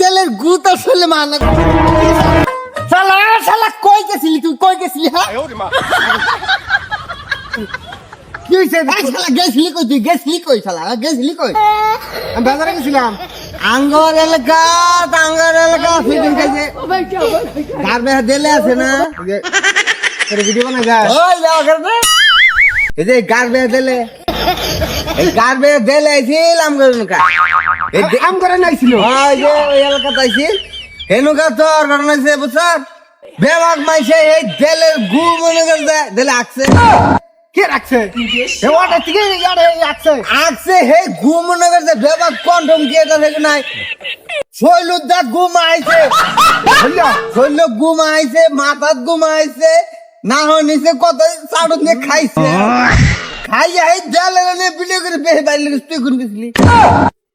তেলের গুত আসলে মানা শালা শালা কই গেছিলি তুই? কই গেছিলি হ্যাঁ? কি হইছে? এই শালা গেছিলি কই তুই? গেছিলি কই শালা? গেছিলি কই? আমি বাজারে গেছিলাম। আঙ্গর এলাকা আঙ্গর এলাকা ফিটিং কাজে গার মে দেলে আছে না? ভিডিও বানা যায় ওই যাও করবে এই যে গার মে দেলে। এই গার মে দেলে ছিলাম করুন কা আম করে নাইছিল। ওই যে ওই এলাকা তাইছি হেনুকা তোর ঘটনা হইছে বুঝছর বেবাক মাইছে এই দেলের গু মনে করতে দেলে আকছে। কে রাখছে? এ ওটা থেকে ইয়ারে রাখছে আকছে। হে গু মনে করতে বেবাক কন্ডম কি এটা থেকে নাই? গুম আইছে শৈল গুম আইছে মাথাত গুম আইছে না হয় নিচে কত চাড়ুত নিয়ে খাইছে। খাই এই দেলের নিয়ে ভিডিও করে বেহে বাইলে তুই গেছিলি